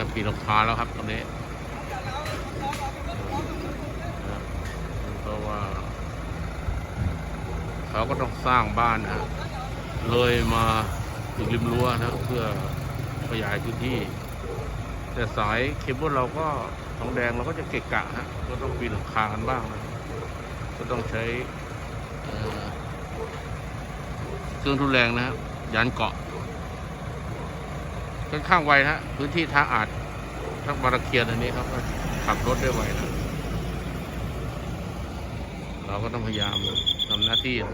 รับปีนหลงคาแล้วครับตอนนี้เพราะว่า เขาก็ต้องสร้างบ้านนะเลยมาถึงริมรั้วนะเพื่อขยายพื้นที่ แต่สายเคเบิลเราก็ทองแดงเราก็จะเกะกะฮะก็ต้องปีนหลังคากันบ้างนะก็ต้องใช้เครื่องทุนแรงนะครับยันเกาะ ค่อนข้างไวนะฮะพื้นที่ทาอาจทั้งบาราเคียนอันนี้ครับขับรถได้ไวนะเราก็ต้องพยายามทำหน้าที่นะ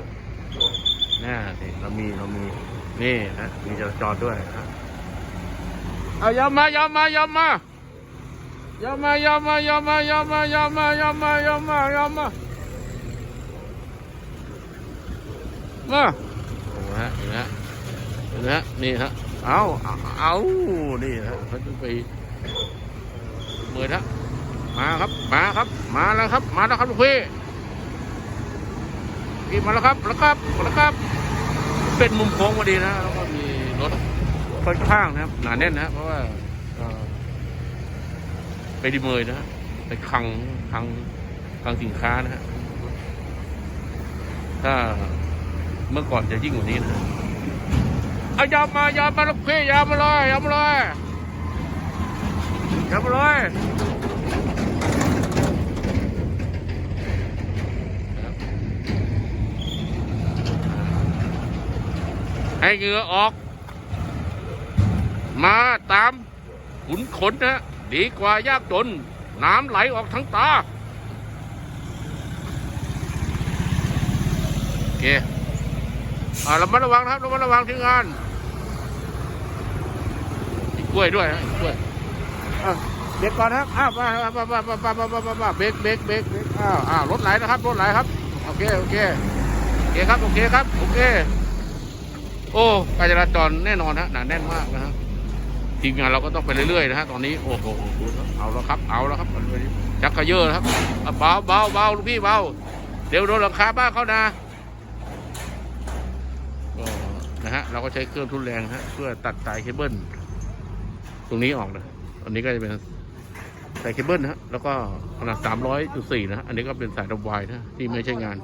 นี่นี่เรามีเรามี นี่นะมีจราจรด้วยนะเอายอมมายอมมายอมมายอมมายอมมายอมมายอมมายอมมายอมมายอมมายอมมามาโอ้ฮะเห็นไหมฮะเห็นไหมฮะนี่ฮะ เอาเอานี่ฮะเขาจะไปเมื่อนะมาครับ มาครับ มาแล้วครับ มาแล้วครับลูกพี่พี่มาแล้วครับแล้วครับแล้วครับ เป็นมุมโค้งพอดีนะแล้วก็มีรถค่อนข้างนะครับหนาแน่นนะครับเพราะว่าไปดีเมยนะฮะไปคังคังคังสินค้านะฮะถ้าเมื่อก่อนจะยิ่งกว่านี้นะ เอายาบมายาบมาลูกพี่ยาบมาเลยยาบมาเลยยาบมาเลยให้เหงื่อออก มาตามขุนขนนะดีกว่ายากจน น้ำไหลออกทั้งตา โอเคอ่ารามาระวังนะครับรามาระวังที่งาน ล้วยด้วยกล้วยเบรกก่อนครับอ้าวมามามามามามามามาเบรกเบรกเบรกรกอ้าวอ้าวรถไหลนะครับรถไหลครับโอเคโอเคโอเคครับโอเคครับโอเค โอ้การจราจรแน่นอนฮะหนาแน่นมากนะฮะทีมงานเราก็ต้องไปเรื่อยๆนะฮะตอนนี้โอ้โหเอาแล้วครับเอาแล้วครับชักกระเยอะครับเบาเบาเบาลูกพี่เบาเดี๋ยวโดนหลังคาบ้านเขานะนะฮะเราก็ใช้เครื่องทุนแรงฮะเพื่อตัดสายเคเบิล ตรงนี้ออกนะอันนี้ก็จะเป็นสายเคเบิลนะฮะแล้วก็ขนาดสามร้อยจุดสี่นะฮะอันนี้ก็เป็นสายระวายนะที่ไม่ใช่งาน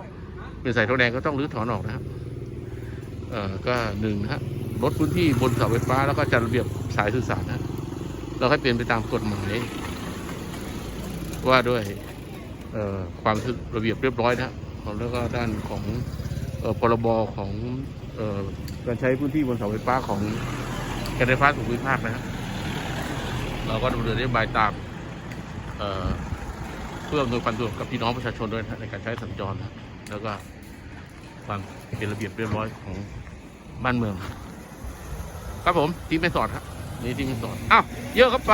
เป็นสายทุนแรงก็ต้องรื้อถอนออกนะครับเอ่อก็หนึ่งนะฮะลดพื้นที่บนเสาไฟฟ้า แล้วก็จัดระเบียบสายสื่อสารนะเราให้เป็นไปตามกฎหมาย ว่าด้วยเอ่อความระเบียบเรียบร้อยนะแล้วก็ด้านของเอ่อพรบของเอ่อการใช้พื้นที่บนเสาไฟฟ้าของการไฟฟ้าส่วนภูมิภาคนะฮะ เราก็ดำเนินนโยบายตามเเพื่ออำนวยความสะดวกกับพี่น้องประชาชนด้วยในการใช้สัญจรแล้วก็ความเป็นระเบียบเรียบร้อยของบ้านเมือง ครับผมทีมไม่สอดครับนี่ทีมไม่สอดอ้าวเยอะครับไป